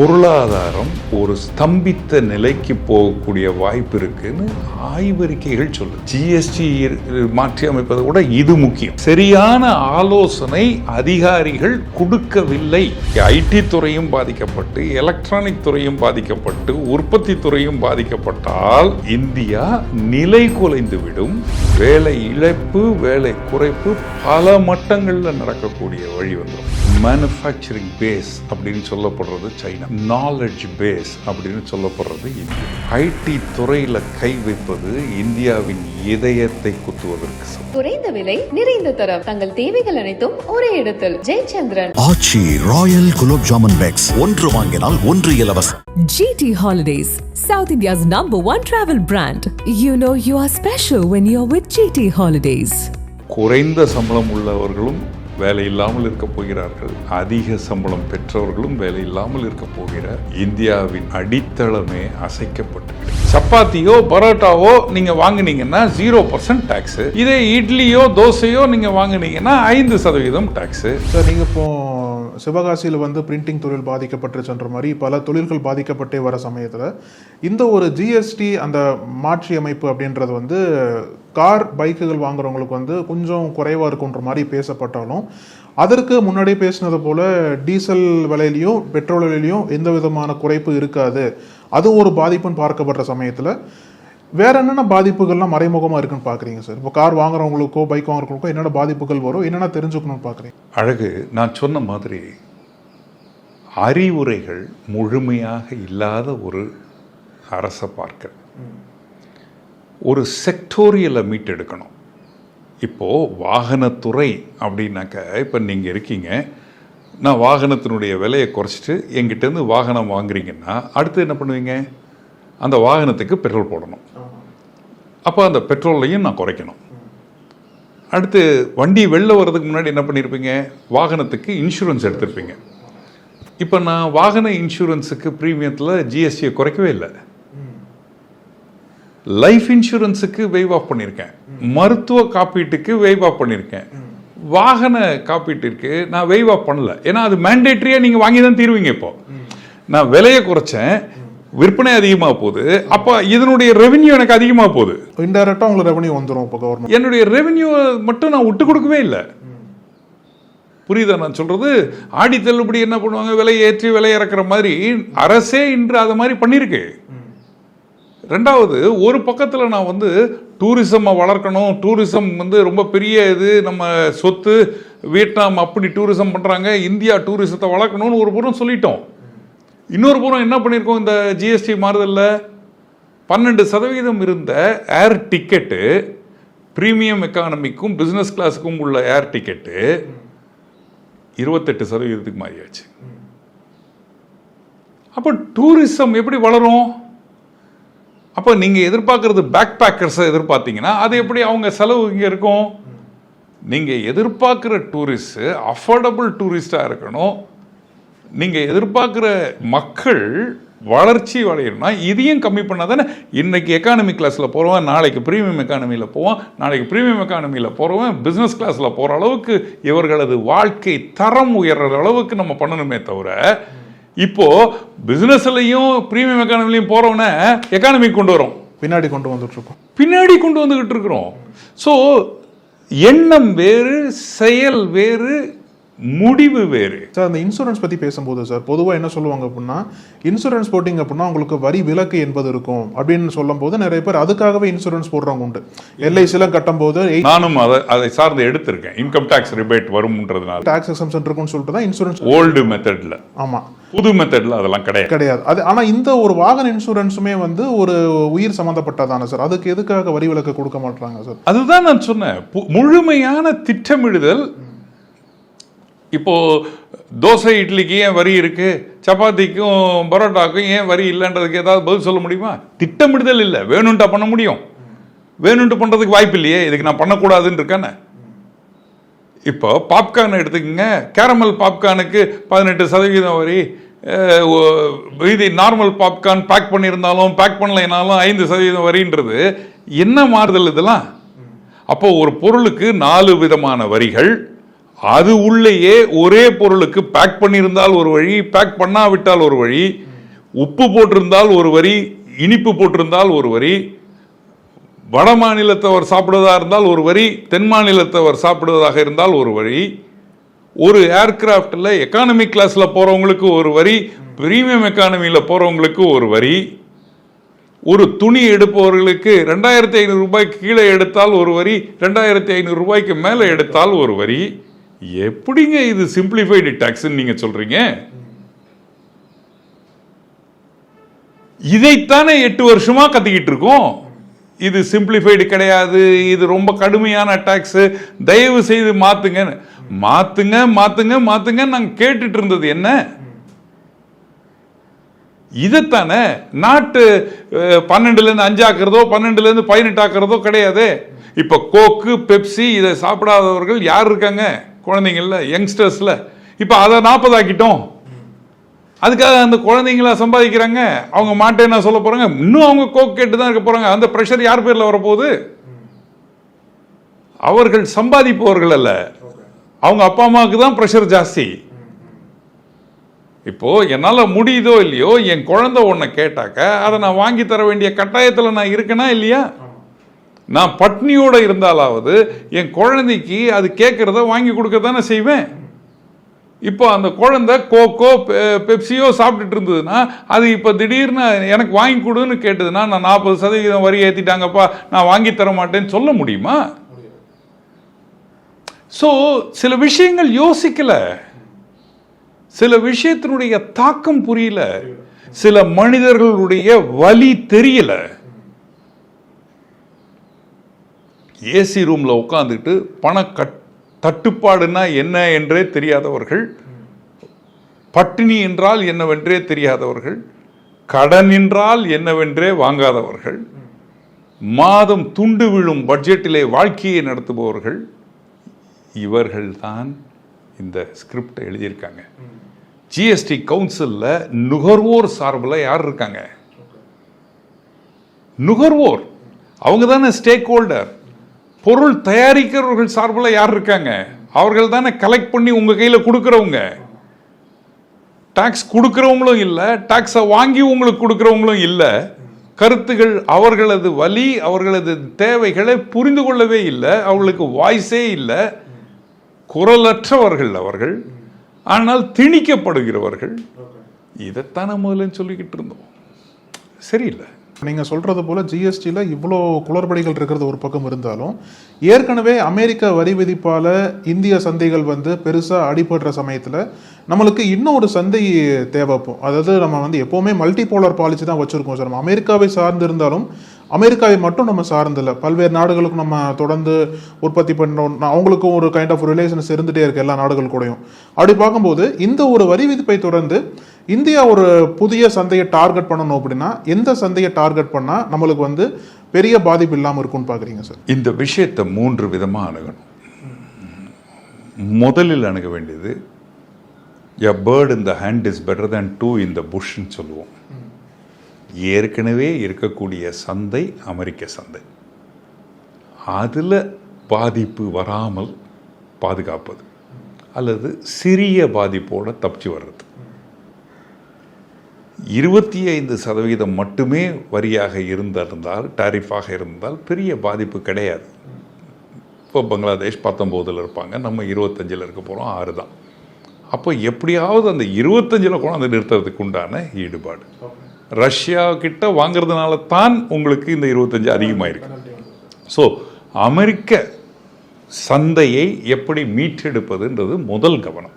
பொருளாதாரம் ஒரு ஸ்தம்பித்த நிலைக்கு போகக்கூடிய வாய்ப்பு இருக்குன்னு ஆய்வறிக்கைகள் சொல்லு ஜிஎஸ்டி மாற்றி அமைப்பதை கூட இது முக்கியம். சரியான ஆலோசனை அதிகாரிகள் கொடுக்கவில்லை. ஐடி துறையும் பாதிக்கப்பட்டு எலக்ட்ரானிக் துறையும் பாதிக்கப்பட்டு உற்பத்தி துறையும் பாதிக்கப்பட்டால் இந்தியா நிலை குலைந்துவிடும். வேலை இழப்பு வேலை குறைப்பு பல மட்டங்களில் நடக்கக்கூடிய வழி வந்துடும் மேனுஃபேக்சரிங் பேஸ் அப்படின்னு சொல்லப்படுறது சைனா. நாலேஜ் பேஸ் அப்படின்னு சொல்லப்படுறது இந்தியா. ஐடி துறையில் கை வைப்பது இந்தியாவின் இதயத்தை குத்துவதற்கு குறைந்த விலை நிறைந்த தரம். தங்கள் தேவைகள் அனைத்தும் ஒரே இடத்தில். Jayachandran. Aachi royal gulab jamun packs. ஒன்று வாங்கினால் ஒன்று இலவசம். GT Holidays, South India's number one travel brand. You know you are special when you're with GT Holidays. குறைந்த சம்பளம் உள்ளவர்களும் வேலை இல்லாமல் இருக்க போகிறார்கள். அதிக சம்பளம் பெற்றவர்களும் வேலை இல்லாமல் இருக்க போகிறார். இந்தியாவின் அடித்தளமே அசைக்கப்பட்டு சப்பாத்தியோ பரோட்டாவோ நீங்க வாங்கினீங்கன்னா ஜீரோ பர்சன்ட் டாக்ஸ் இதே இட்லியோ தோசையோ நீங்க வாங்கினீங்கன்னா ஐந்து சதவீதம் டாக்ஸ் சார் நீங்கள் இப்போ சிவகாசியில் வந்து பிரிண்டிங் தொழில் பாதிக்கப்பட்டுச்சுன்ற மாதிரி பல தொழில்கள் பாதிக்கப்பட்டே வர சமயத்தில் இந்த ஒரு ஜிஎஸ்டி அந்த மாற்றி அமைப்பு அப்படின்றது வந்து கார் பைக்குகள் வாங்குறவங்களுக்கு வந்து கொஞ்சம் குறைவாக இருக்குன்ற மாதிரி பேசப்பட்டாலும் அதற்கு முன்னாடி பேசினது போல டீசல் விலையிலையும் பெட்ரோல் விலையிலையும் எந்த விதமான குறைப்பு இருக்காது. அது ஒரு பாதிப்புன்னு பார்க்கப்படுற சமயத்தில் வேற என்னென்ன பாதிப்புகள்லாம் மறைமுகமாக இருக்குன்னு பார்க்குறீங்க சார் இப்போ கார் வாங்குறவங்களுக்கோ பைக் வாங்குறவங்களுக்கோ என்னென்ன பாதிப்புகள் வரும்? என்னென்ன தெரிஞ்சுக்கணும்னு பார்க்குறீங்க அழகு நான் சொன்ன மாதிரி அறிவுரைகள் முழுமையாக இல்லாத ஒரு அரசை பார்க்க ஒரு செக்டோரியலை மீட்டெடுக்கணும் இப்போது வாகனத்துறை அப்படின்னாக்க இப்போ நீங்கள் இருக்கீங்க நான் வாகனத்தினுடைய விலையை குறைச்சிட்டு எங்கிட்டேருந்து வாகனம் வாங்குறீங்கன்னா அடுத்து என்ன பண்ணுவீங்க? அந்த வாகனத்துக்கு பெட்ரோல் போடணும். அப்போ அந்த பெட்ரோல்லையும் நான் குறைக்கணும். அடுத்து வண்டி வெளில வர்றதுக்கு முன்னாடி என்ன பண்ணியிருப்பீங்க வாகனத்துக்கு இன்சூரன்ஸ் எடுத்திருப்பீங்க. இப்போ நான் வாகன இன்சூரன்ஸுக்கு ப்ரீமியத்தில் ஜிஎஸ்டியை குறைக்கவே இல்லை. லைஃப் இன்சூரன்ஸுக்கு வெய்வ் ஆஃப் பண்ணியிருக்கேன் மருத்துவ காப்பீட்டுக்கு வெய்வ் ஆஃப் பண்ணியிருக்கேன் வாகன காப்பீட்டிற்கு நான் வெய்வ் ஆஃப் பண்ணல. ஏன்னா அது மேண்டேட்ரியாக நீங்கள் வாங்கி தான் தீருவீங்க இப்போ. நான் விலையை குறைச்சேன். விற்பனை அதிகமாக போகுது. அப்போ இதனுடைய ரெவென்யூ எனக்கு அதிகமாக போகுது. இன்டெரக்டாக உங்களுக்கு ரெவன்யூ வந்துடும் இப்போ கவர்மெண்ட் என்னுடைய ரெவென்யூ மட்டும் நான் விட்டு கொடுக்கவே இல்லை. புரியுதா நான் சொல்றது? ஆடி தள்ளுபடி என்ன பண்ணுவாங்க? விலை ஏற்றி விலை இறக்குற மாதிரி அரசே இன்று அதை மாதிரி பண்ணியிருக்கு. ரெண்டாவது ஒரு பக்கத்தில் நான் வந்து டூரிசமை வளர்க்கணும். டூரிசம் வந்து ரொம்ப பெரிய இது. நம்ம சொத்து வியட்நாம் அப்படி டூரிசம் பண்ணுறாங்க இந்தியா டூரிசத்தை வளர்க்கணும்னு ஒரு புறம் சொல்லிட்டோம். இன்னொரு புறம் என்ன பண்ணியிருக்கோம் இந்த ஜிஎஸ்டி மாறுதலில் பன்னெண்டு சதவீதம் இருந்த ஏர் டிக்கெட்டு ப்ரீமியம் எக்கானமிக்கும் பிஸ்னஸ் கிளாஸுக்கும் உள்ள ஏர் டிக்கெட்டு இருபத்தெட்டு சதவீதத்துக்கு மாறியாச்சு. அப்போ டூரிசம் எப்படி வளரும்? அப்போ நீங்கள் எதிர்பார்க்குறது பேக் பேக்கர்ஸை எதிர்பார்த்தீங்கன்னா அது எப்படி அவங்க செலவு இங்கே இருக்கும்? நீங்கள் எதிர்பார்க்குற டூரிஸ்ட்டு அஃபோர்டபுள் டூரிஸ்டாக இருக்கணும். நீங்கள் எதிர்பார்க்குற மக்கள் வளர்ச்சி அடையணும்னா இதையும் கம்மி பண்ணால் தானே? இன்னைக்கு எக்கானமி கிளாஸில் போகிறவன் நாளைக்கு ப்ரீமியம் எக்கானமியில் போவான் நாளைக்கு ப்ரீமியம் எக்கானமியில் போகிறவன் பிஸ்னஸ் கிளாஸில் போகிற அளவுக்கு இவர்களது வாழ்க்கை தரம் உயர்ற அளவுக்கு நம்ம பண்ணணுமே தவிர இப்போ பிஸ்னஸ்லையும் ப்ரீமியம் எக்கானமிலையும் போகிறவன எக்கானமிக்கு கொண்டு வரோம் பின்னாடி கொண்டு வந்துட்டு இருக்கோம் பின்னாடி கொண்டு வந்துகிட்டு இருக்கிறோம். ஸோ எண்ணம் வேறு செயல் வேறு முடிவு வேறு. சார் அந்த இன்சூரன்ஸ் பற்றி பேசும்போது சார் பொதுவாக என்ன சொல்லுவாங்க அப்படின்னா இன்சூரன்ஸ் போட்டிங்க அப்படின்னா உங்களுக்கு வரி விலக்கு என்பது இருக்கும் அப்படின்னு சொல்லும்போது நிறைய பேர் அதுக்காகவே இன்சூரன்ஸ் போடுறவங்க உண்டு. எல்ஐசிலாம் கட்டும்போது நானும் அதை அதை சார்ந்து எடுத்திருக்கேன். இன்கம் டேக்ஸ் ரிபேட் வரும்ன்றதுனால. டாக்ஸ் எக்ஸம்ஷன் இருக்கும்னு சொல்லிட்டு தான் இன்சூரன்ஸ் ஓல்டு மெத்தட்ல ஆமாம் புது மெத்தட்ல அதெல்லாம் கிடையாது. கிடையாது. அது ஆனால் இந்த ஒரு வாகன இன்சூரன்ஸுமே வந்து ஒரு உயிர் சம்மந்தப்பட்டதானே சார். அதுக்கு எதுக்காக வரி விலக்கு கொடுக்க மாட்டாங்க சார்? அதுதான் நான் சொன்னேன். முழுமையான திட்டமிடுதல் இப்போ தோசை இட்லிக்கு ஏன் வரி இருக்குது சப்பாத்திக்கும் பரோட்டாக்கும் ஏன் வரி இல்லைன்றதுக்கு ஏதாவது பதில் சொல்ல முடியுமா? திட்டமிடுதல் இல்லை. வேணும்ட்டா பண்ண முடியும். வேணும்ட்டு பண்ணுறதுக்கு வாய்ப்பு இல்லையே. இதுக்கு நான் பண்ணக்கூடாதுன்னு இருக்கானே. இப்போ பாப்கார்ன் எடுத்துக்கோங்க. கேரமல் பாப்கார்னுக்கு பதினெட்டு சதவீதம் வரி. இது நார்மல் பாப்கார்ன் பேக் பண்ணியிருந்தாலும் பேக் பண்ணலைனாலும் ஐந்து சதவீதம் வரின்றது. என்ன மாறுதல் இதெல்லாம்? அப்போது ஒரு பொருளுக்கு நாலு விதமான வரிகள் அது உள்ளேயே ஒரே பொருளுக்கு பேக் பண்ணியிருந்தால் ஒரு வழி பேக் பண்ணாவிட்டால் ஒரு வழி உப்பு போட்டிருந்தால் ஒரு வரி இனிப்பு போட்டிருந்தால் ஒரு வரி வட மாநிலத்தவர் சாப்பிடுவதாக இருந்தால் ஒரு வரி தென் மாநிலத்தவர் சாப்பிடுவதாக இருந்தால் ஒரு வரி ஒரு ஏர்கிராஃப்டில் எக்கானமி கிளாஸில் போகிறவங்களுக்கு ஒரு வரி பிரீமியம் எக்கானமியில் போகிறவங்களுக்கு ஒரு வரி ஒரு துணி எடுப்பவர்களுக்கு ரெண்டாயிரத்தி ஐநூறு ரூபாய்க்கு கீழே எடுத்தால் ஒரு வரி ரெண்டாயிரத்தி ஐநூறு ரூபாய்க்கு மேலே எடுத்தால் ஒரு வரி எப்படிங்க இது சிம்பிளிஃபைடு டாக்ஸ்ன்னு நீங்க சொல்றீங்க? இதைத்தானே எட்டு வருஷமா கத்திக்கிட்டு இருக்கோம். இது சிம்பிளிஃபைடு கிடையாது இது ரொம்ப கடுமையான டாக்ஸ் தயவு செய்து மாத்துங்க. மாத்துங்க மாத்துங்க மாத்துங்க நாங்க கேட்டுட்டு இருந்தது என்ன? இதைத்தானே நாட்டு பன்னெண்டுலேருந்து அஞ்சு ஆக்குறதோ பன்னெண்டுலேருந்து பதினெட்டு ஆக்குறதோ கிடையாது. இப்போ கோக்கு பெப்சி இதை சாப்பிடாதவர்கள் யார் இருக்காங்க? குழந்தைங்கள யங்ஸ்டர்ஸில் இப்போ அதை நாற்பதாக்கிட்டோம். அதுக்காக அந்த குழந்தைங்களா சம்பாதிக்கிறாங்க. அவங்க மாட்டேன் என்ன சொல்ல போகிறாங்க இன்னும் அவங்க கோக் கேட்டு தான் இருக்க போகிறாங்க அந்த ப்ரெஷர் யார் பேரில் வரப்போகுது? அவர்கள் சம்பாதிப்பவர்கள் அல்ல. அவங்க அப்பா அம்மாவுக்கு தான் ப்ரெஷர் ஜாஸ்தி. இப்போ என்னால் முடியுதோ இல்லையோ என் குழந்தை ஒன்றை கேட்டாக்க அதை நான் வாங்கி தர வேண்டிய கட்டாயத்தில் நான் இருக்கேனா இல்லையா? நான் பட்னியோடு இருந்தாலாவது என் குழந்தைக்கு அது கேட்குறத வாங்கி கொடுக்க தானே செய்வேன். இப்போ அந்த குழந்தை கோக்கோ பெப்சியோ சாப்பிட்டுட்டு இருந்ததுன்னா அது இப்போ திடீர்னு எனக்கு வாங்கி கொடுன்னு கேட்டதுன்னா நான் நாற்பது சதவீதம் வரி ஏற்றிட்டாங்கப்பா நான் வாங்கி தர மாட்டேன்னு சொல்ல முடியுமா? ஸோ சில விஷயங்கள் யோசிக்கல. சில விஷயத்தினுடைய தாக்கம் புரியல. சில மனிதர்களுடைய வலி தெரியல. ஏசி ரூமில் உட்காந்துட்டு பண கட் தட்டுப்பாடுனா என்ன என்றே தெரியாதவர்கள் பட்டினி என்றால் என்னவென்றே தெரியாதவர்கள் கடன் என்றால் என்னவென்றே வாங்காதவர்கள் மாதம் துண்டு விழும் பட்ஜெட்டிலே வாழ்க்கையை நடத்துபவர்கள் இவர்கள்தான் இந்த ஸ்கிரிப்டை எழுதியிருக்காங்க. ஜிஎஸ்டி கவுன்சிலில் நுகர்வோர் சார்பில் யார் இருக்காங்க? நுகர்வோர். அவங்க தானே ஸ்டேக் ஹோல்டர் பொருள் தயாரிக்கிறவர்கள் சார்பில் யார் இருக்காங்க? அவர்கள் தானே கலெக்ட் பண்ணி உங்க கையில கொடுக்கறவங்க. டாக்ஸ் கொடுக்கறவங்களும் இல்லை டாக்ஸை வாங்கி உங்களுக்கு கொடுக்கறவங்களும் இல்லை. கருத்துகள் அவர்களது வலி அவர்களது தேவைகளை புரிந்து கொள்ளவே இல்லை அவர்களுக்கு வாய்ஸே இல்லை. குரலற்றவர்கள் அவர்கள் ஆனால் திணிக்கப்படுகிறவர்கள். இதைத்தானே முதல்ல சொல்லிக்கிட்டு இருந்தோம். சரியில்லை. நீங்கள் சொல்கிறது போல் ஜிஎஸ்டியில் இவ்வளோ குளறுபடிகள் இருக்கிறது ஒரு பக்கம் இருந்தாலும் ஏற்கனவே அமெரிக்க வரி விதிப்பால் இந்திய சந்தைகள் வந்து பெருசாக அடிபடுற சமயத்தில் நம்மளுக்கு இன்னும் ஒரு சந்தை தேவைப்போம் அதாவது நம்ம வந்து எப்போவுமே மல்டிபோலர் பாலிசி தான் வச்சுருக்கோம் சார். நம்ம அமெரிக்காவை சார்ந்து இருந்தாலும் அமெரிக்காவை மட்டும் நம்ம சார்ந்தில்ல. பல்வேறு நாடுகளுக்கும் நம்ம தொடர்ந்து உற்பத்தி பண்ணுறோம் அவங்களுக்கும் ஒரு கைண்ட் ஆஃப் ரிலேஷன்ஸ் இருந்துகிட்டே இருக்கு எல்லா நாடுகள் கூடயும். அப்படி பார்க்கும்போது இந்த ஒரு வரி விதிப்பை தொடர்ந்து இந்தியா ஒரு புதிய சந்தையை டார்கெட் பண்ணணும் அப்படின்னா எந்த சந்தையை டார்கெட் பண்ணால் நம்மளுக்கு வந்து பெரிய பாதிப்பு இல்லாமல் இருக்கும்னு பார்க்குறீங்க சார்? இந்த விஷயத்தை மூன்று விதமா அணுகணும். முதலில் அணுக வேண்டியது a bird the hand is better than two in the புஷ்ன்னு சொல்லுவோம். ஏற்கனவே இருக்கக்கூடிய சந்தை அமெரிக்க சந்தை. அதில் பாதிப்பு வராமல் பாதுகாப்பது அல்லது சிறிய பாதிப்போடு தப்பிச்சு வர்றது. இருபத்தி ஐந்து சதவீதம் மட்டுமே வரியாக இருந்திருந்தால் டாரிஃபாக இருந்தால் பெரிய பாதிப்பு கிடையாது. இப்போ பங்களாதேஷ் பத்தொம்போதில் இருப்பாங்க நம்ம இருபத்தஞ்சில் இருக்க போகிறோம் ஆறு தான். அப்போ எப்படியாவது அந்த இருபத்தஞ்சில் அந்த நிறுத்துறதுக்கு உண்டான ஈடுபாடு ரஷ்யா கிட்ட வாங்குறதுனால தான் உங்களுக்கு இந்த இருபத்தஞ்சு அதிகமாயிருக்கு. ஸோ அமெரிக்க சந்தையை எப்படி மீட்டெடுப்பதுன்றது முதல் கவனம்.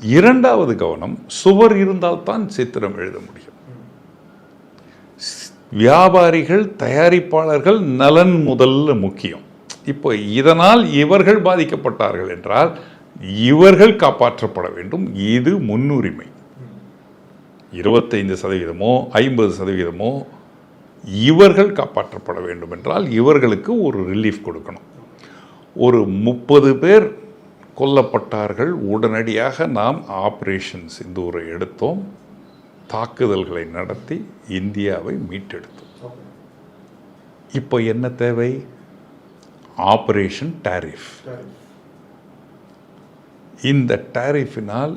இரண்டாவது கவனம் சுவர் இருந்தால்தான் சித்திரம் எழுத முடியும். வியாபாரிகள் தயாரிப்பாளர்கள் நலன் முதல்ல முக்கியம். இப்போ இதனால் இவர்கள் பாதிக்கப்பட்டார்கள் என்றால் இவர்கள் காப்பாற்றப்பட வேண்டும். இது முன்னுரிமை. இருபத்தைந்து சதவீதமோ ஐம்பது சதவீதமோ இவர்கள் காப்பாற்றப்பட வேண்டும் என்றால் இவர்களுக்கு ஒரு ரிலீஃப் கொடுக்கணும். ஒரு முப்பது பேர் கொல்லப்பட்டார்கள் உடனடியாக நாம் ஆப்ரேஷன் சிந்தூரை எடுத்தோம் தாக்குதல்களை நடத்தி இந்தியாவை மீட்டெடுத்தோம். இப்போ என்ன தேவை? ஆப்ரேஷன் டாரிஃப் இந்த டாரிஃபினால்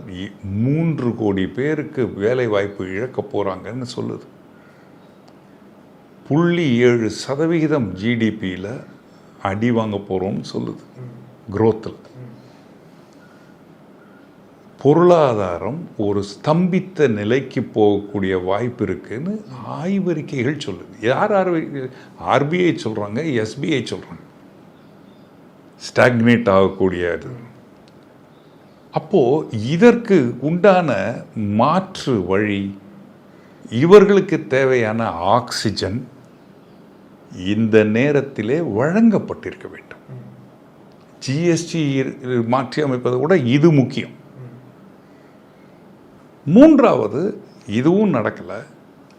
மூன்று கோடி பேருக்கு வேலை வாய்ப்பு இழக்க போகிறாங்கன்னு சொல்லுது. புள்ளி ஏழு சதவிகிதம் ஜிடிபியில் அடி வாங்க போகிறோம்னு சொல்லுது குரோத்தில் பொருளாதாரம் ஒரு ஸ்தம்பித்த நிலைக்கு போகக்கூடிய வாய்ப்பு இருக்குன்னு ஆய்வறிக்கைகள் சொல்லுது. யார் ஆர்வி ஆர்பிஐ சொல்கிறாங்க எஸ்பிஐ சொல்கிறாங்க ஸ்டாக்னேட் ஆகக்கூடிய அப்போது இதற்கு உண்டான மாற்று வழி இவர்களுக்கு தேவையான ஆக்சிஜன் இந்த நேரத்திலே வழங்கப்பட்டிருக்க வேண்டும். ஜிஎஸ்டி மாற்றி அமைப்பதை விட இது முக்கியம். மூன்றாவது இதுவும் நடக்கலை.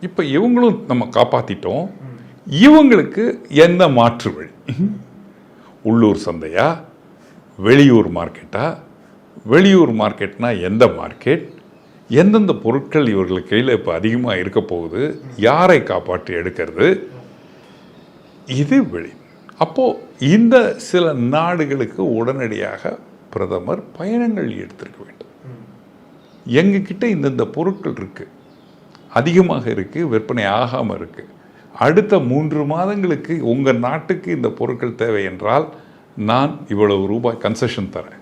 இப்போ இவங்களும் நம்ம காப்பாற்றிட்டோம் இவங்களுக்கு என்ன மாற்று வழி? உள்ளூர் சந்தையா? வெளியூர் மார்க்கெட்டா? வெளியூர் மார்க்கெட்னா எந்த மார்க்கெட்? எந்தெந்த பொருட்கள் இவர்களுக்கு கையில் இப்போ அதிகமாக இருக்க போகுது? யாரை காப்பாற்றி எடுக்கிறது? இது வெளி. அப்போது இந்த சில நாடுகளுக்கு உடனடியாக பிரதமர் பயணங்கள் எடுத்திருக்க வேண்டும். எங்ககிட்ட இந்தந்த பொருட்கள் இருக்குது அதிகமாக இருக்குது விற்பனை ஆகாமல் இருக்குது அடுத்த மூன்று மாதங்களுக்கு உங்கள் நாட்டுக்கு இந்த பொருட்கள் தேவை என்றால் நான் இவ்வளவு ரூபாய் கன்செஷன் தரேன்.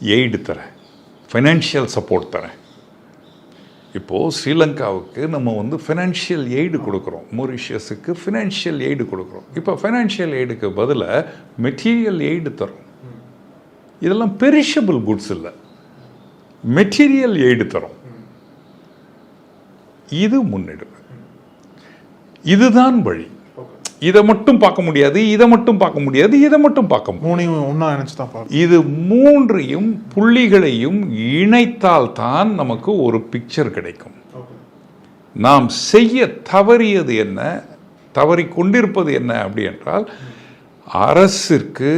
எய்டு தரேன் ஃபைனான்ஷியல் சப்போர்ட் தரேன். இப்போது ஸ்ரீலங்காவுக்கு நம்ம வந்து ஃபினான்ஷியல் எய்டு கொடுக்குறோம். மொரிஷியஸுக்கு ஃபினான்ஷியல் எய்டு கொடுக்குறோம். இப்போ ஃபினான்ஷியல் எய்டுக்கு பதிலாக மெட்டீரியல் எய்டு தரோம். இதெல்லாம் பெரிஷபிள் குட்ஸ் இல்லை. மெட்டீரியல் எய்டு தரோம். இது முன்னெடுப்பு இதுதான் வழி. இதை மட்டும் பார்க்க முடியாது இதை மட்டும் பார்க்க முடியாது இதை மட்டும் பார்க்க மூணையும் ஒன்றா நினச்சி தான் இது மூன்றையும் புள்ளிகளையும் இணைத்தால் தான் நமக்கு ஒரு பிக்சர் கிடைக்கும். நாம் செய்ய தவறியது என்ன தவறி கொண்டிருப்பது என்ன அப்படி என்றால் அரசிற்கு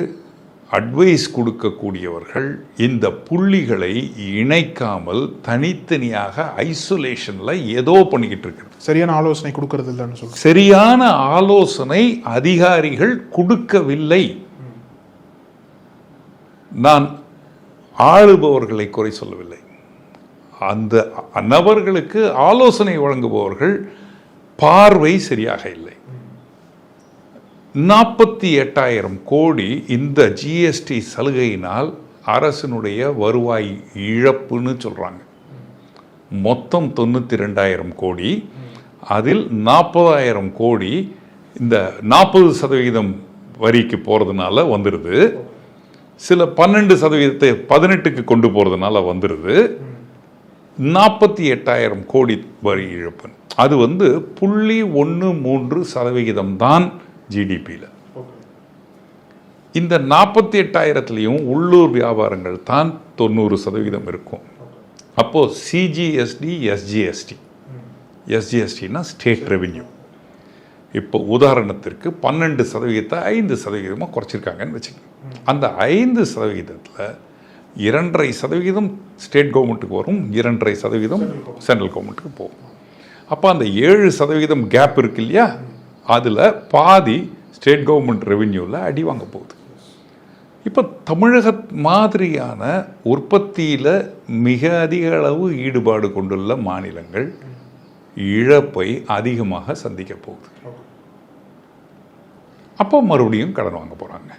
அட்வைஸ் கொடுக்கக்கூடியவர்கள் இந்த புள்ளிகளை இணைக்காமல் தனித்தனியாக ஐசோலேஷனில் ஏதோ பண்ணிக்கிட்டு இருக்கிறது. சரியான ஆலோசனை கொடுக்கறது இல்லைன்னு சொல்றேன் சரியான ஆலோசனை அதிகாரிகள் கொடுக்கவில்லை. நான் ஆளுபவர்களை குறை சொல்லவில்லை. அந்த நபர்களுக்கு ஆலோசனை வழங்குபவர்கள் பார்வை சரியாக இல்லை. நாற்பத்தி எட்டாயிரம் கோடி இந்த ஜிஎஸ்டி சலுகையினால் அரசினுடைய வருவாய் இழப்புன்னு சொல்கிறாங்க மொத்தம் தொண்ணூற்றி ரெண்டாயிரம் கோடி. அதில் நாற்பதாயிரம் கோடி இந்த நாற்பது சதவிகிதம் வரிக்கு போகிறதுனால வந்துடுது சில பன்னெண்டு சதவீதத்தை பதினெட்டுக்கு கொண்டு போகிறதுனால வந்துடுது நாற்பத்தி எட்டாயிரம் கோடி வரி இழப்பு. அது வந்து புள்ளி ஒன்று மூன்று சதவிகிதம் தான் ஜிடிபியில் இந்த நாற்பத்தி எட்டாயிரத்துலேயும் உள்ளூர் வியாபாரங்கள் தான் தொண்ணூறு சதவீதம் இருக்கும். அப்போது சிஜிஎஸ்டி எஸ்ஜிஎஸ்டி எஸ்ஜிஎஸ்டினா ஸ்டேட் ரெவென்யூ இப்போ உதாரணத்திற்கு பன்னெண்டு சதவீதத்தை ஐந்து சதவீதமாக குறைச்சிருக்காங்கன்னு வச்சுக்கோங்க. அந்த ஐந்து சதவீதத்தில் இரண்டரை சதவீதம் ஸ்டேட் கவர்மெண்ட்டுக்கு வரும் இரண்டரை சதவீதம் சென்ட்ரல் கவர்மெண்ட்டுக்கு போகும். அப்போ அந்த ஏழு சதவீதம் கேப் இருக்கு இல்லையா? அதில் பாதி ஸ்டேட் கவர்மெண்ட் ரெவென்யூவில் அடி வாங்க போகுது. இப்போ தமிழக மாதிரியான உற்பத்தியில் மிக அதிக அளவு ஈடுபாடு கொண்டுள்ள மாநிலங்கள் இழப்பை அதிகமாக சந்திக்க போகுது. அப்போ மறுபடியும் கடன் வாங்க போகிறாங்க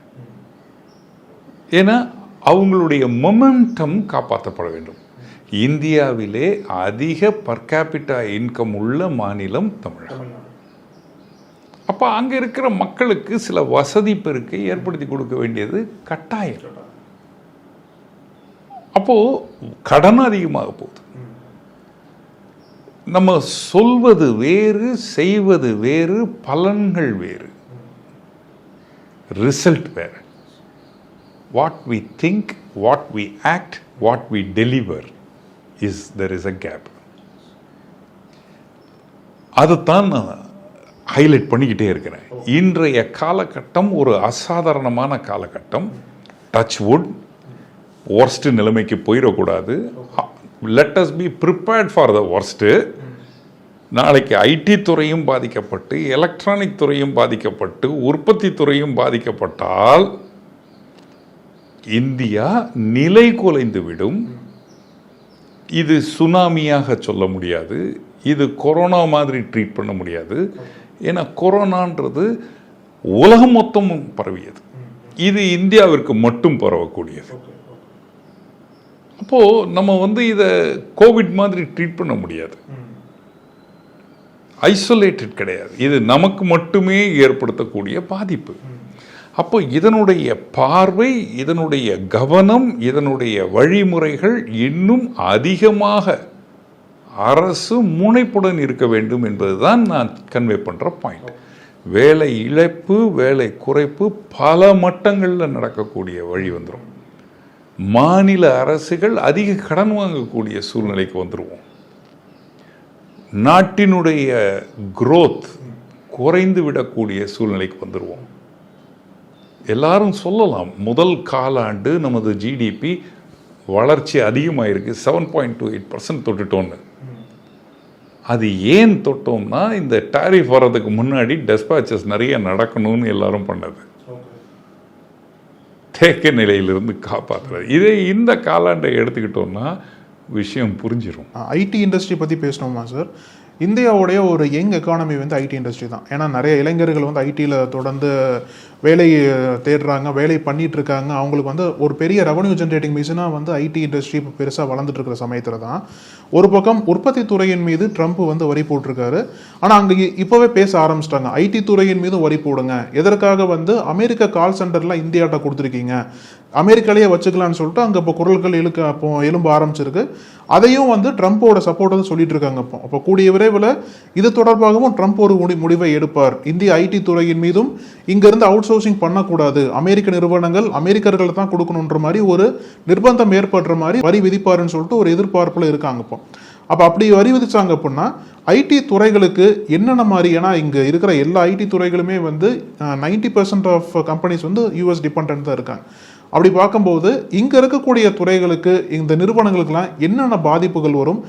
ஏன்னா அவங்களுடைய மொமெண்டம் காப்பாற்றப்பட வேண்டும். இந்தியாவிலே அதிக பர்காபிட்டா இன்கம் உள்ள மாநிலம் தமிழகம் அப்போ அங்கே இருக்கிற மக்களுக்கு சில வசதி பெருக்கை ஏற்படுத்தி கொடுக்க வேண்டியது கட்டாயம். அப்போது கடன் அதிகமாக போகுது. நம்ம சொல்வது வேறு செய்வது வேறு பலன்கள் வேறு. ரிசல்ட் வேறு. What we think what we act what we deliver is there is a gap அதுதான் நான் ஹைலைட் பண்ணிக்கிட்டே இருக்கிறேன். இன்றைய காலகட்டம் ஒரு அசாதாரணமான காலகட்டம். டச் வுட் ஒர்ஸ்ட்டு நிலைமைக்கு போயிடக்கூடாது. Let us be prepared for the worst நாளைக்கு ஐடி துறையும் பாதிக்கப்பட்டு எலக்ட்ரானிக் துறையும் பாதிக்கப்பட்டு உற்பத்தி துறையும் பாதிக்கப்பட்டால் இந்தியா நிலை குலைந்து விடும். இது சுனாமியாக சொல்ல முடியாது. இது கொரோனா மாதிரி ட்ரீட் பண்ண முடியாது. ஏன்னா கொரோனான்றது உலகம் மொத்தமும் பரவியது. இது இந்தியாவிற்கு மட்டும் பரவக்கூடியது. அப்போ நம்ம வந்து இதை கோவிட் மாதிரி ட்ரீட் பண்ண முடியாது. ஐசோலேட்டட் கிடையாது. இது நமக்கு மட்டுமே ஏற்படுத்தக்கூடிய பாதிப்பு. அப்போ இதனுடைய பார்வை இதனுடைய கவனம் இதனுடைய வழிமுறைகள் இன்னும் அதிகமாக அரசு முனைப்புடன் இருக்க வேண்டும் என்பதுதான் நான் கன்வே பண்ணுற பாயிண்ட் வேலை இழப்பு வேலை குறைப்பு பல மட்டங்களில் நடக்கக்கூடிய வழி வந்துடும் மாநில அரசுகள் அதிக கடன் வாங்கக்கூடிய சூழ்நிலைக்கு வந்துடுவோம் நாட்டினுடைய குரோத் குறைந்து விடக்கூடிய சூழ்நிலைக்கு வந்துடுவோம் எல்லாரும் சொல்லலாம் முதல் காலாண்டு நமது ஜிடிபி வளர்ச்சி அதிகமாயிருக்கு seven point two eight percent தொட்டுட்டோன்னு அது ஏன் தொட்டோம்னா இந்த டாரிஃப் வர்றதுக்கு முன்னாடி டெஸ்பாச்சஸ் நிறைய நடக்கணும்னு எல்லாரும் பண்ணது. தேக்க நிலையிலிருந்து காப்பாற்றுறது இதே இந்த காலாண்டை எடுத்துக்கிட்டோம்னா விஷயம் புரிஞ்சிடும் ஐடி இண்டஸ்ட்ரி பற்றி பேசணுமா சார் இந்தியாவுடைய ஒரு யங் எக்கானமி வந்து ஐடி இண்டஸ்ட்ரி தான். ஏன்னா நிறைய இளைஞர்கள் வந்து ஐடியில் தொடர்ந்து வேலை தேடுறாங்க வேலை பண்ணிட்டு இருக்காங்க அவங்களுக்கு வந்து ஒரு பெரிய ரெவன்யூ ஜென்ரேட்டிங் மிஷினாக வந்து ஐடி இண்டஸ்ட்ரி இப்போ பெருசாக வளர்ந்துட்டு இருக்கிற சமயத்தில் தான். ஒரு பக்கம் உற்பத்தி துறையின் மீது ட்ரம்ப் வந்து வரி போட்டிருக்காரு. ஆனால் அங்கே இப்போவே பேச ஆரம்பிச்சிட்டாங்க. ஐடி துறையின் மீது வரி போடுங்க. எதற்காக வந்து அமெரிக்க கால் சென்டர்லாம் இந்தியாட்ட கொடுத்துருக்கீங்க? அமெரிக்காலேயே வச்சுக்கலாம்னு சொல்லிட்டு அங்கே இப்போ குரல்கள் இழுக்க அப்போ எலும்ப ஆரம்பிச்சிருக்கு. அதையும் வந்து ட்ரம்ப்போட சப்போர்ட் வந்து சொல்லிட்டு இருக்காங்க இப்போ. அப்போ கூடிய விரைவில் இது தொடர்பாகவும் ட்ரம்ப் ஒரு முடி முடிவை எடுப்பார். இந்திய ஐடி துறையின் மீதும் இங்கிருந்து அவுட் சோர்சிங் பண்ணக்கூடாது. அமெரிக்க நிறுவனங்கள் அமெரிக்கர்களை தான் கொடுக்கணுன்ற மாதிரி ஒரு நிர்பந்தம் ஏற்படுற மாதிரி வரி விதிப்பாருன்னு சொல்லிட்டு ஒரு எதிர்பார்ப்பில் இருக்காங்க இப்போ. அப்போ அப்படி வரி விதிச்சாங்க அப்படின்னா ஐடி துறைகளுக்கு என்னென்ன மாதிரி ஏன்னா இங்கே இருக்கிற எல்லா ஐடி துறைகளுமே வந்து நைன்டி பர்சன்ட் ஆஃப் கம்பெனிஸ் வந்து யூஎஸ் டிபெண்ட் தான் இருக்காங்க. அப்படி பார்க்கும்போது இங்கே இருக்கக்கூடிய துறைகளுக்கு இந்த நிறுவனங்களுக்கெல்லாம் என்னென்ன பாதிப்புகள் வரும்?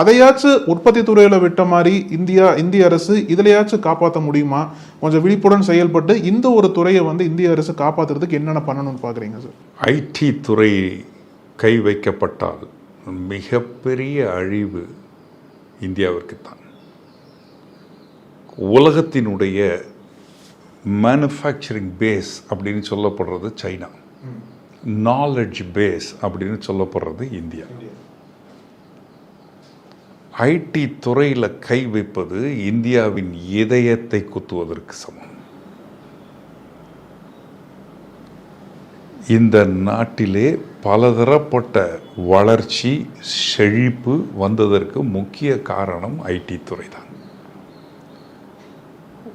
அதையாச்சும் உற்பத்தி துறையில் விட்ட மாதிரி இந்தியா இந்திய அரசு இதுலையாச்சும் காப்பாற்ற முடியுமா? கொஞ்சம் விழிப்புடன் செயல்பட்டு இந்த ஒரு துறையை வந்து இந்திய அரசு காப்பாற்றுறதுக்கு என்னென்ன பண்ணணும்னு பார்க்குறீங்க சார்? ஐடி துறை கை வைக்கப்பட்டால் மிகப்பெரிய அழிவு இந்தியாவிற்கு தான். உலகத்தினுடைய மேனுஃபேக்சரிங் பேஸ் அப்படின்னு சொல்லப்படுறது சைனா. நாலெட்ஜ் பேஸ் அப்படின்னு சொல்லப்படுறது இந்தியா. ஐடி துறையில் கை வைப்பது இந்தியாவின் இதயத்தை குத்துவதற்கு சமம். இந்த நாட்டிலே பலதரப்பட்ட வளர்ச்சி செழிப்பு வந்ததற்கு முக்கிய காரணம் ஐடி துறை தான்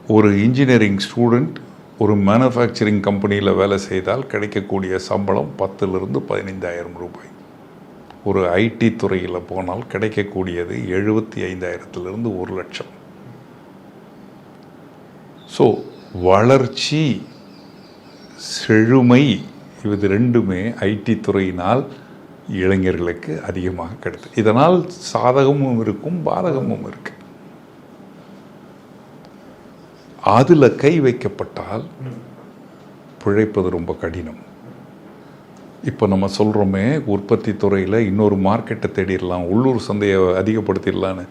ஒரு இன்ஜினியரிங் ஸ்டூடெண்ட் ஒரு மேனுஃபேக்சரிங் கம்பெனியில் வேலை செய்தால் கிடைக்கக்கூடிய சம்பளம் பத்துலேருந்து பதினைந்தாயிரம் ரூபாய். ஒரு ஐடி துறையில் போனால் கிடைக்கக்கூடியது எழுபத்தி ஐந்தாயிரத்துலேருந்து ஒரு லட்சம். ஸோ வளர்ச்சி செழுமை இது ரெண்டுமே ஐடி துறையினால் இளைஞர்களுக்கு அதிகமாக கிடைத்தது. இதனால் சாதகமும் இருக்கும் பாதகமும் இருக்குது அதில் கை வைக்கப்பட்டால் பிழைப்பது ரொம்ப கடினம். இப்போ நம்ம சொல்கிறோமே உற்பத்தி துறையில் இன்னொரு மார்க்கெட்டை தேடிடலாம் உள்ளூர் சந்தையை அதிகப்படுத்திடலான்னு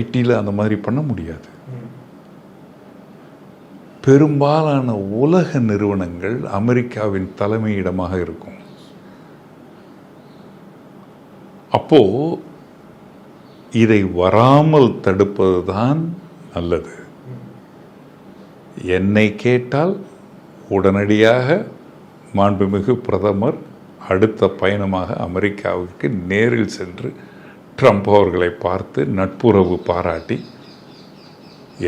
ஐடியில் அந்த மாதிரி பண்ண முடியாது. பெரும்பாலான உலக நிறுவனங்கள் அமெரிக்காவின் தலைமையிடமாக இருக்கும். அப்போது இதை வராமல் தடுப்பது தான் நல்லது. என்னை கேட்டால் உடனடியாக மாண்புமிகு பிரதமர் அடுத்த பயணமாக அமெரிக்காவுக்கு நேரில் சென்று ட்ரம்ப் அவர்களை பார்த்து நட்புறவு பாராட்டி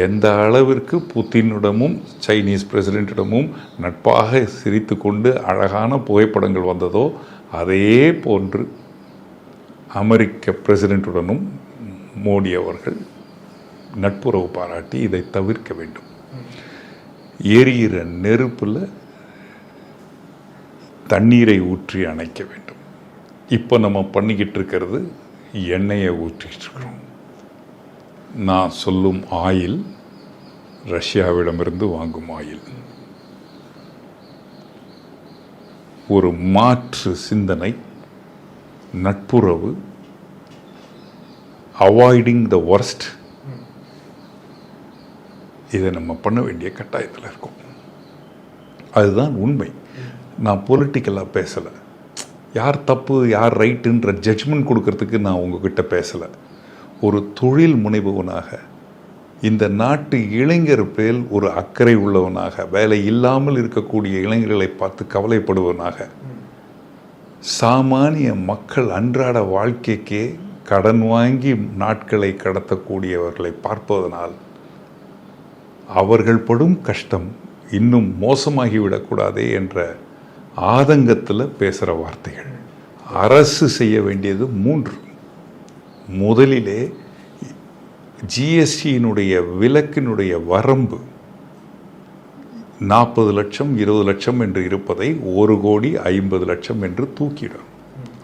எந்த அளவிற்கு புத்தினிடமும் சைனீஸ் பிரசிடென்ட்டிடமும் நட்பாக சிரித்து கொண்டு அழகான புகைப்படங்கள் வந்ததோ அதே போன்று அமெரிக்க பிரசிடென்ட்டுடனும் மோடி அவர்கள் நட்புறவு பாராட்டி இதை தவிர்க்க வேண்டும். எரிகிற நெருப்பில் தண்ணீரை ஊற்றி அணைக்க வேண்டும். இப்போ நம்ம பண்ணிக்கிட்டு இருக்கிறது எண்ணெயை ஊற்றிட்டு இருக்கிறோம். நான் சொல்லும் ஆயில் ரஷ்யாவிடமிருந்து வாங்கும் ஆயில். ஒரு மாற்று சிந்தனை நட்புறவு அவாய்டிங் த ஒர்ஸ்ட் இதை நம்ம பண்ண வேண்டிய கட்டாயத்தில் இருக்கும். அதுதான் உண்மை. நான் பொலிட்டிக்கலாக பேசலை. யார் தப்பு யார் ரைட்டுன்ற ஜட்ஜ்மெண்ட் கொடுக்கறதுக்கு நான் உங்ககிட்ட பேசலை. ஒரு தொழில் முனைபவனாக இந்த நாட்டு இளைஞர் பேல் ஒரு அக்கறை உள்ளவனாக வேலை இல்லாமல் இருக்கக்கூடிய இளைஞர்களை பார்த்து கவலைப்படுவனாக சாமானிய மக்கள் அன்றாட வாழ்க்கைக்கே கடன் வாங்கி நாட்களை கடத்தக்கூடியவர்களை பார்ப்பதனால் அவர்கள் படும் கஷ்டம் இன்னும் மோசமாகிவிடக்கூடாதே என்ற ஆதங்கத்தில் பேசுகிற வார்த்தைகள். அரசு செய்ய வேண்டியது மூன்று. முதலிலே ஜிஎஸ்டியினுடைய விலக்கினுடைய வரம்பு நாற்பது லட்சம் இருபது லட்சம் என்று இருப்பதை ஒரு கோடி ஐம்பது லட்சம் என்று தூக்கிடும்.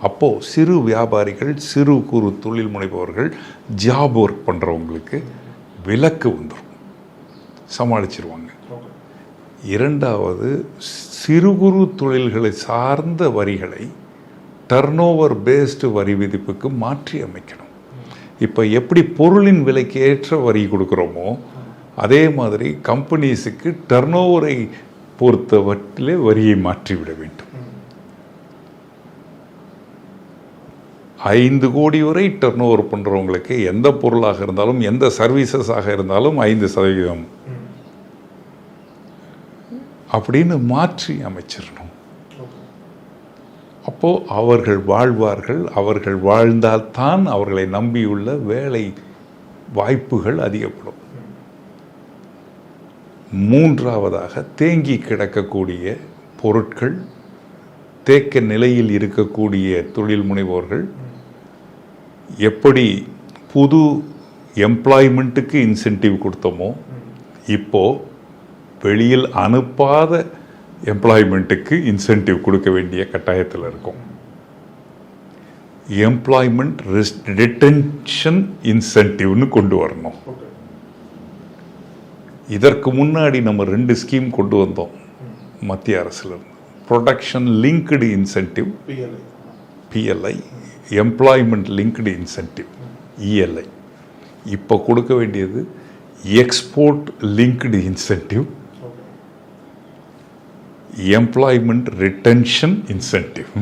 அப்போது சிறு வியாபாரிகள் சிறு குறு தொழில் முனைபவர்கள் ஜாப் ஒர்க் பண்ணுறவங்களுக்கு விலக்கு வந்துடும் சமாளிச்சிருவாங்க. இரண்டாவது சிறு குறு தொழில்களை சார்ந்த வரிகளை டர்னோவர் பேஸ்டு வரி விதிப்புக்கு மாற்றி அமைக்கணும். இப்போ எப்படி பொருளின் விலைக்கு ஏற்ற வரி கொடுக்குறோமோ அதே மாதிரி கம்பெனிஸுக்கு டர்னோவரை பொறுத்தவற்றிலே வரியை மாற்றிவிட வேண்டும். ஐந்து கோடி வரை டர்ன் ஓவர் பண்ணுறவங்களுக்கு எந்த பொருளாக இருந்தாலும் எந்த சர்வீசஸாக இருந்தாலும் ஐந்து சதவீதம் அப்படின்னு மாற்றி அமைச்சிடணும். அப்போ அவர்கள் வாழ்வார்கள் அவர்கள் வாழ்ந்தால்தான் அவர்களை நம்பியுள்ள வேலை வாய்ப்புகள் அதிகப்படும். மூன்றாவதாக தேங்கி கிடக்கக்கூடிய பொருட்கள் தேக்க நிலையில் இருக்கக்கூடிய தொழில் முனைவோர்கள் எப்படி புது எம்ப்ளாய்மெண்ட்டுக்கு இன்சென்டிவ் கொடுத்தோமோ இப்போ வெளியில் அனுப்பாத எம்ப்ளாய்மெண்ட்டுக்கு இன்சென்டிவ் கொடுக்க வேண்டிய கட்டாயத்தில் இருக்கும். எம்ப்ளாய்மெண்ட் ரிட்டென்ஷன் இன்சென்டிவ்னு கொண்டு வரணும். இதற்கு முன்னாடி நம்ம ரெண்டு ஸ்கீம் கொண்டு வந்தோம். மத்திய அரசுலேருந்து. Production linked incentive PLI employment linked incentive ELI இப்போ கொடுக்க வேண்டியது export linked incentive employment retention incentive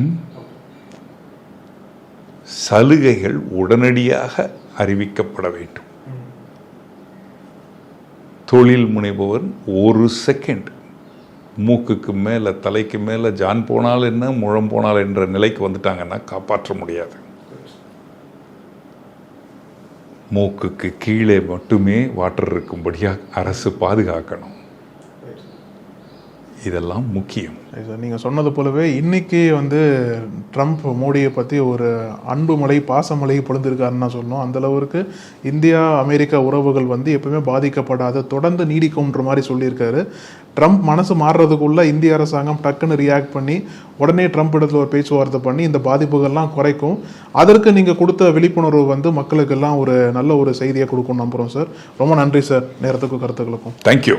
சலுகைகள் உடனடியாக அறிவிக்கப்பட வேண்டும். தொழில் முனைபவர் ஒரு செகண்ட் மூக்குக்கு மேலே தலைக்கு மேலே ஜான் போனால் என்ன முழம் போனால் என்ற நிலைக்கு வந்துட்டாங்கன்னா காப்பாற்ற முடியாது. மூக்குக்கு கீழே மட்டுமே வாட்டர் இருக்கும்படியாக அரசு பாதுகாக்கணும். இதெல்லாம் முக்கியம். சார் நீங்கள் சொன்னது போலவே இன்னைக்கு வந்து ட்ரம்ப் மோடியை பற்றி ஒரு அன்பு மலை பாசமலை பொழுந்திருக்காருன்னு சொல்லணும். அந்த அளவுக்கு இந்தியா அமெரிக்கா உறவுகள் வந்து எப்பவுமே பாதிக்கப்படாத தொடர்ந்து நீடிக்கும்ன்ற மாதிரி சொல்லியிருக்காரு. ட்ரம்ப் மனசு மாறுறதுக்குள்ள இந்திய அரசாங்கம் டக்குன்னு ரியாக்ட் பண்ணி உடனே ட்ரம்ப் இடத்துல ஒரு பேச்சுவார்த்தை பண்ணி இந்த பாதிப்புகள்லாம் குறைக்கும். அதற்கு நீங்கள் கொடுத்த விழிப்புணர்வு வந்து மக்களுக்கெல்லாம் ஒரு நல்ல ஒரு செய்தியை கொடுக்கும் நம்புகிறோம் சார். ரொம்ப நன்றி சார் நேரத்துக்கும் கருத்துக்களுக்கும். தேங்க்யூ